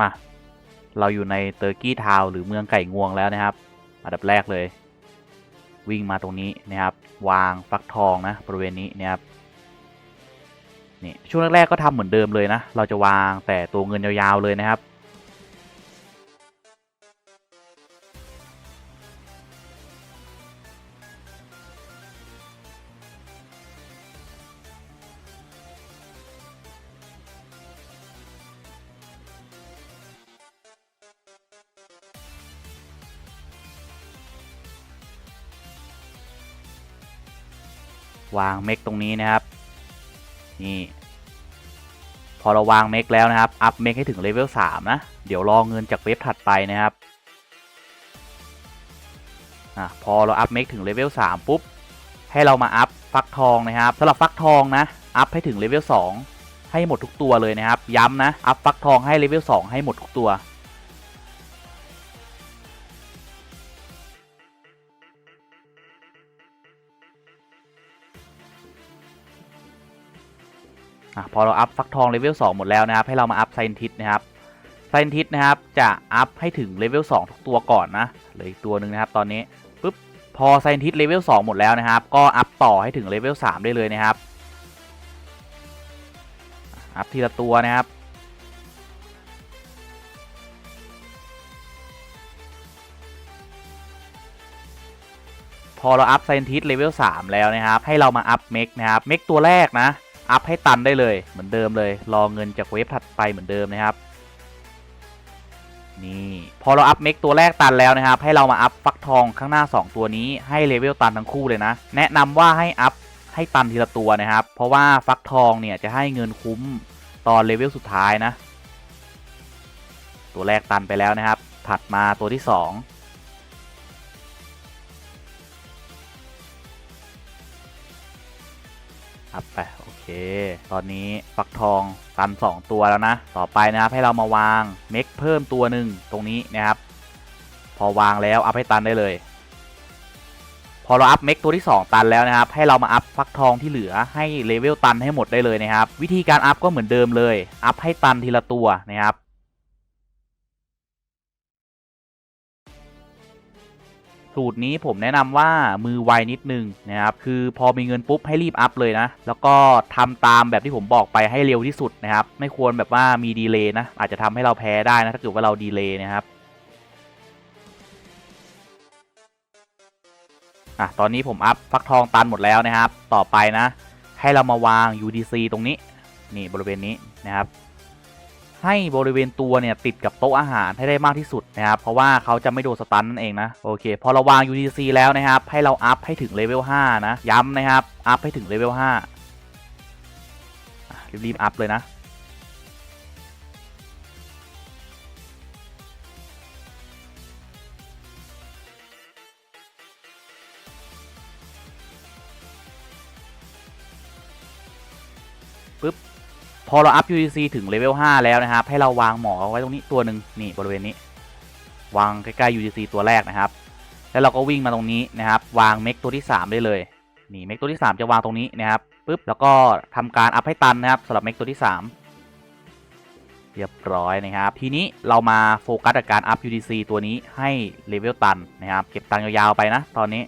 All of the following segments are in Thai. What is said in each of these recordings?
มา เราอยู่ในเตอร์กี้ทาวหรือเมืองไก่งวงแล้วนะครับ อันดับแรกเลย วิ่งมาตรงนี้นะครับ วางฟักทองนะบริเวณนี้นะครับนี่ช่วงแรกๆก็ทำเหมือนเดิมเลยนะ เราจะวางแต่ตัวเงินยาวๆเลยนะครับ วางเมกตรงนี้นะครับ นี่ พอเราวางเมกแล้วนะครับ อัพเมกให้ถึงเลเวล3นะ เดี๋ยวรอเงินจากเว็บถัดไปนะครับอะพอเราอัพเมกถึงเลเวล3ปุ๊บ ให้เรามาอัพฟักทองนะครับสำหรับฟักทองนะ อัพให้ถึงเลเวล2ให้หมดทุกตัวเลยนะครับ ย้ำนะ อัพฟักทองให้เลเวล2ให้หมดทุกตัว อะพอเราอัพฟักทองเลเวล2หมดแล้วนะครับ ให้เรามาอัพไซนทิสนะครับไซนทิสนะครับจะอัพให้ถึงเลเวล2ทุกตัวก่อนนะเหลืออีกตัวหนึ่งนะครับ ตอนนี้ปุ๊บพอไซนทิสเลเวล2หมดแล้วนะครับ ก็อัพต่อให้ถึงเลเวล3ได้เลยนะครับอัพทีละตัวนะครับพอเราอัพไซนทิสเลเวล3แล้วนะครับ ให้เรามาอัพเมกนะครับ เมกตัวแรกนะ อัพให้ตันได้เลยเหมือนเดิมเลย รอเงินจากเวฟถัดไปเหมือนเดิมนะครับ นี่พอเราอัพเมกตัวแรกตันแล้วนะครับ ให้เรามาอัพฟักทองข้างหน้า 2 ตัวนี้ให้เลเวลตันทั้งคู่เลยนะ แนะนำว่าให้อัพให้ตันทีละตัวนะครับ เพราะว่าฟักทองเนี่ยจะให้เงินคุ้มตอนเลเวลสุดท้ายนะ ตัวแรกตันไปแล้วนะครับ ถัดมาตัวที่ 2อัพไป ตอนนี้ฟักทองตัน 2 ตัวแล้วนะ ต่อไปนะครับให้เรามาวางเม็กเพิ่มตัวหนึ่งตรงนี้นะครับ พอวางแล้วอัพให้ตันได้เลย พอเราอัพเม็กตัวที่ 2 ตันแล้วนะครับ ให้เรามาอัพฟักทองที่เหลือให้เลเวลตันให้หมดได้เลยนะครับ วิธีการอัพก็เหมือนเดิมเลย อัพให้ตันทีละตัวนะครับ สูตรนี้ผมแนะนำว่ามือไวนิดนึงนะครับคือพอมีเงินปุ๊บให้รีบอัพเลยนะ แล้วก็ทำตามแบบที่ผมบอกไปให้เร็วที่สุดนะครับ ไม่ควรแบบว่ามีดีเลย์นะ อาจจะทำให้เราแพ้ได้นะ ถ้าเกิดว่าเราดีเลย์นะครับอะตอนนี้ผมอัพฟักทองตันหมดแล้วนะครับ ต่อไปนะ ให้เรามาวาง UDC ตรงนี้ นี่บริเวณนี้นะครับ ให้บริเวณตัวเนี่ยติดกับโต๊ะอาหารให้ได้มากที่สุดนะครับเพราะว่าเขาจะไม่โดนสตันนั่นเองนะโอเค พอเราวาง UDC แล้วนะครับให้เราอัพให้ถึงเลเวล5นะย้ำนะครับอัพให้ถึงเลเวล5รีบๆอัพเลยนะปึ๊บ พอเราอัพ UDC ถึงเลเวล5แล้วนะครับ ให้เราวางหมอไว้ตรงนี้ตัวหนึ่งนี่บริเวณนี้ วางใกล้ๆ UDC ตัวแรกนะครับ แล้วเราก็วิ่งมาตรงนี้นะครับ วางเมกตัวที่ 3 ได้เลยนี่เมกตัวที่ 3 จะวางตรงนี้นะครับปุ๊บแล้วก็ทำการอัพให้ตันนะครับสำหรับเมกตัวที่ 3 เรียบร้อยนะครับ ทีนี้เรามาโฟกัสกับการอัพ UDC ตัวนี้ให้เลเวลตันนะครับ เก็บตังค์ยาวๆไปนะตอนนี้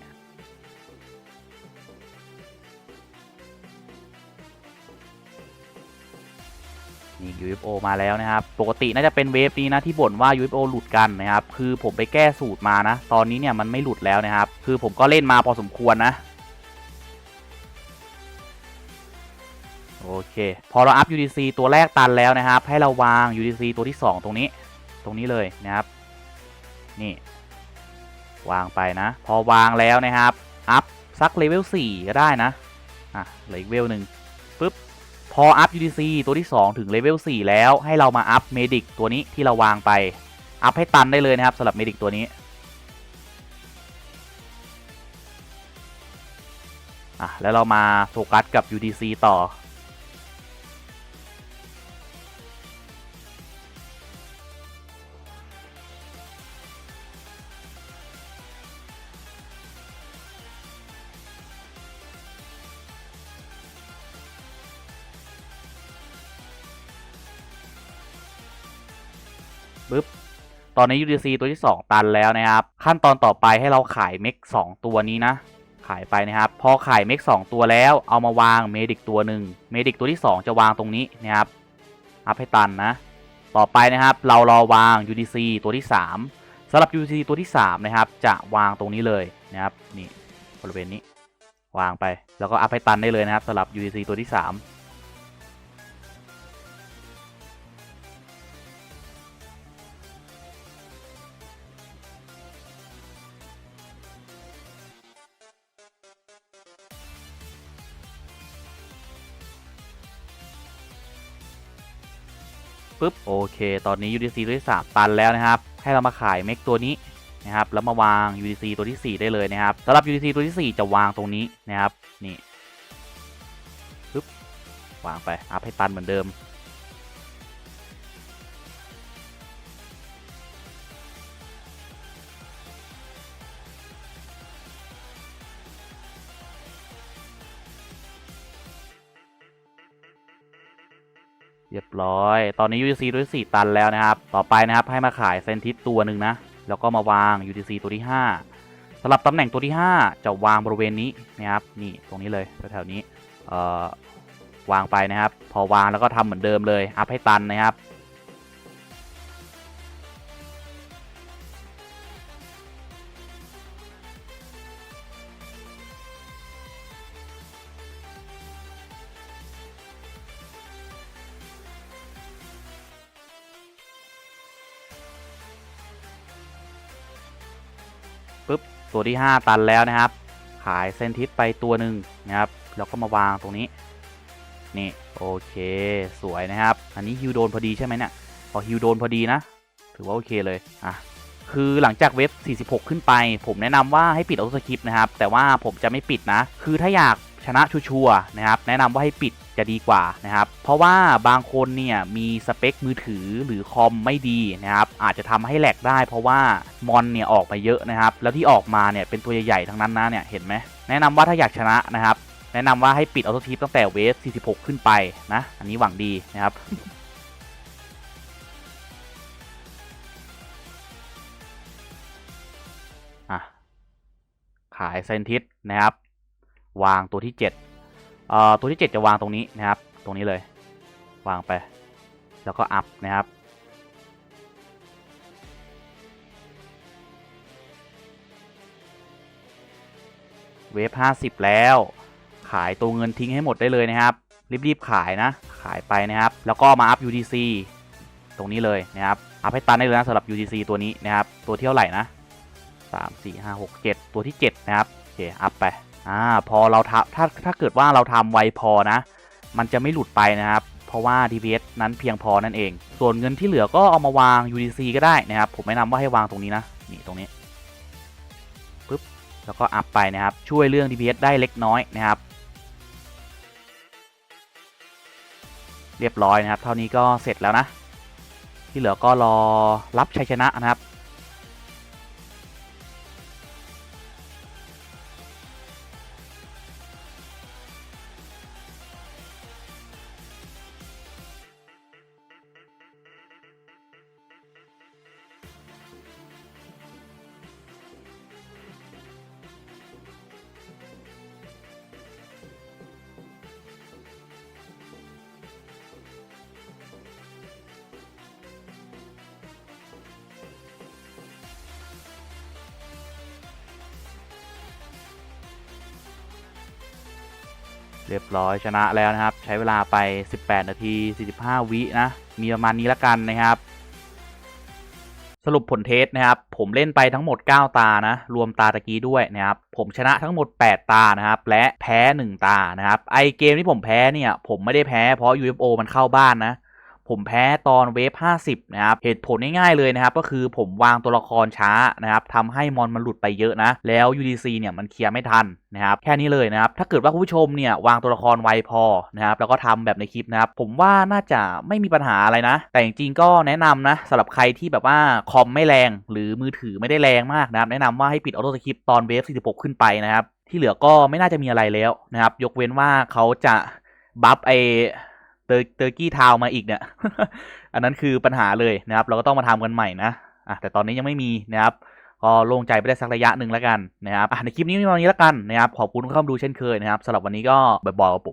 นี่ UFO มาแล้วนะครับ ปกติน่าจะเป็นเวฟนี้นะที่บ่นว่า UFO หลุดกันนะครับ คือผมไปแก้สูตรมานะ ตอนนี้เนี่ยมันไม่หลุดแล้วนะครับ คือผมก็เล่นมาพอสมควรนะ โอเค พอเราอัพ UDC ตัวแรกตันแล้วนะครับ ให้เราวาง UDC ตัวที่ 2 ตรงนี้ ตรงนี้เลยนะครับ นี่ วางไปนะ พอวางแล้วนะครับ อัพสักเลเวล4ก็ได้นะ อะเหลืออีกเวลหนึ่ง พออัพ UDC ตัวที่ 2 ถึงเลเวล4แล้วให้เรามาอัพเมดิกตัวนี้ที่เราวางไป อัพให้ตันได้เลยนะครับสำหรับเมดิกตัวนี้อะแล้วเรามาโฟกัสกับ UDC ต่อ ตอนนี้ UDC ตัวที่ 2 ตันแล้วนะครับ ขั้นตอนต่อไปให้เราขายเมก2ตัวนี้นะ ขายไปนะครับ พอขายเมก2ตัวแล้วเอามาวางเมดิกตัวหนึ่งเมดิกตัวที่ 2 จะวางตรงนี้นะครับอัพให้ตันนะ ต่อไปนะครับเรารอวาง UDC ตัวที่ 3สำหรับ UDC ตัวที่ 3 นะครับ จะวางตรงนี้เลยนะครับนี่บริเวณนี้ วางไปแล้วก็อัพให้ตันได้เลยนะครับสำหรับ UDC ตัวที่ 3 ปุ๊บโอเค ตอนนี้ UDC ตัวที่ 3 ตันแล้วนะครับ ให้เรามาขายเมกตัวนี้นะครับแล้วมาวาง UDC ตัวที่ 4 ได้เลยนะครับสำหรับ UDC ตัวที่ 4 จะวางตรงนี้นะครับนี่ปุ๊บวางไปอัพให้ตันเหมือนเดิม เรียบร้อย ตอนนี้ UTC ตัวที่4ตันแล้วนะครับ ต่อไปนะครับให้มาขายเซนทิสตัวหนึ่งนะ แล้วก็มาวาง UTC ตัวที่ 5สำหรับตำแหน่งตัวที่ 5 จะวางบริเวณนี้นะครับ นี่ตรงนี้เลยแถวๆนี้ เอ่อ วางไปนะครับ พอวางแล้วก็ทำเหมือนเดิมเลย อัพให้ตันนะครับ ตัวที่ 5 ตันแล้วนะครับ ขายเซนทิสไปตัวหนึ่งนะครับ แล้วก็มาวางตรงนี้ นี่โอเคสวยนะครับ อันนี้ฮิวโดนพอดีใช่ไหมเนี่ย พอฮิวโดนพอดีนะ ถือว่าโอเคเลย อะ คือหลังจากเว็บ 46 ขึ้นไป ผมแนะนำว่าให้ปิดออโต้สคริปต์นะครับ แต่ว่าผมจะไม่ปิดนะ คือถ้าอยากชนะชัวร์นะครับ แนะนำว่าให้ปิด จะดีกว่านะครับ เพราะว่าบางคนเนี่ยมีสเปคมือถือหรือคอมไม่ดีนะครับ อาจจะทำให้แหลกได้ เพราะว่ามอนเนี่ยออกมาเยอะนะครับ แล้วที่ออกมาเนี่ยเป็นตัวใหญ่ๆทั้งนั้นนะเนี่ยเห็นไหมแนะนำว่าถ้าอยากชนะนะครับ แนะนำว่าให้ปิดออโต้ทิปตั้งแต่เวฟ46 ขึ้นไปนะ อันนี้หวังดีนะครับขายเซนทิสนะครับ วางตัวที่7เอ่อ ตัวที่ 7 จะวางตรงนี้นะครับ ตรงนี้เลยวางไป แล้วก็อัพนะครับ เวฟ50 แล้ว ขายตัวเงินทิ้งให้หมดได้เลยนะครับ รีบๆขายนะ ขายไปนะครับ แล้วก็มาอัพ UTC ตรงนี้เลยนะครับ อัพให้ตันได้เลยนะสำหรับ UTC ตัวนี้นะครับ ตัวที่เท่าไหร่นะ 3 4 5 6 7 ตัวที่ 7 นะครับ โอเค อัพไป อ่าพอเราทถ้าถ้าเกิดว่าเราทำไวพอนะ มันจะไม่หลุดไปนะครับ เพราะว่า DPS นั้นเพียงพอนั่นเอง ส่วนเงินที่เหลือก็เอามาวาง UTC ก็ได้นะครับ ผมแนะนำว่าให้วางตรงนี้นะ นี่ตรงนี้ปึ๊บแล้วก็อัพไปนะครับ ช่วยเรื่อง DPS ได้เล็กน้อยนะครับ เรียบร้อยนะครับ เท่านี้ก็เสร็จแล้วนะ ที่เหลือก็รอรับชัยชนะนะครับ เรียบร้อยชนะแล้วนะครับ ใช้เวลาไป 18 นาที 45 วินะ มีประมาณนี้ละกันนะครับ สรุปผลเทสนะครับ ผมเล่นไปทั้งหมด 9 ตานะ รวมตาตะกี้ด้วยนะครับ ผมชนะทั้งหมด 8 ตานะครับ และแพ้ 1 ตานะครับ ไอเกมที่ผมแพ้เนี่ย ผมไม่ได้แพ้เพราะ UFO มันเข้าบ้านนะ ผมแพ้ตอนเวฟ 50 นะครับ เหตุผลง่ายๆเลยนะครับ ก็คือผมวางตัวละครช้านะครับทำให้มอนมันหลุดไปเยอะนะ แล้ว UDC เนี่ยมันเคลียร์ไม่ทันนะครับ แค่นี้เลยนะครับ ถ้าเกิดว่าคุณผู้ชมเนี่ยวางตัวละครไวพอนะครับ แล้วก็ทำแบบในคลิปนะครับ ผมว่าน่าจะไม่มีปัญหาอะไรนะ แต่จริงๆก็แนะนำนะสำหรับใครที่แบบว่าคอมไม่แรง หรือมือถือไม่ได้แรงมากนะครับ แนะนำว่าให้ปิดออโต้สคริปต์ตอนเวฟ 46 ขึ้นไปนะครับ ที่เหลือก็ไม่น่าจะมีอะไรแล้วนะครับ ยกเว้นว่าเขาจะบัฟไอ เตอร์กี้ทาวมาอีกเนี่ย อันนั้นคือปัญหาเลยนะครับ เราก็ต้องมาทำกันใหม่นะอะแต่ตอนนี้ยังไม่มีนะครับก็โล่งใจไปได้สักระยะหนึ่งแล้วกันนะครับอะในคลิปนี้มีวันนี้แล้วกันนะครับขอบคุณที่เข้ามาดูเช่นเคยนะครับสำหรับวันนี้ก็บ่อยๆกับผ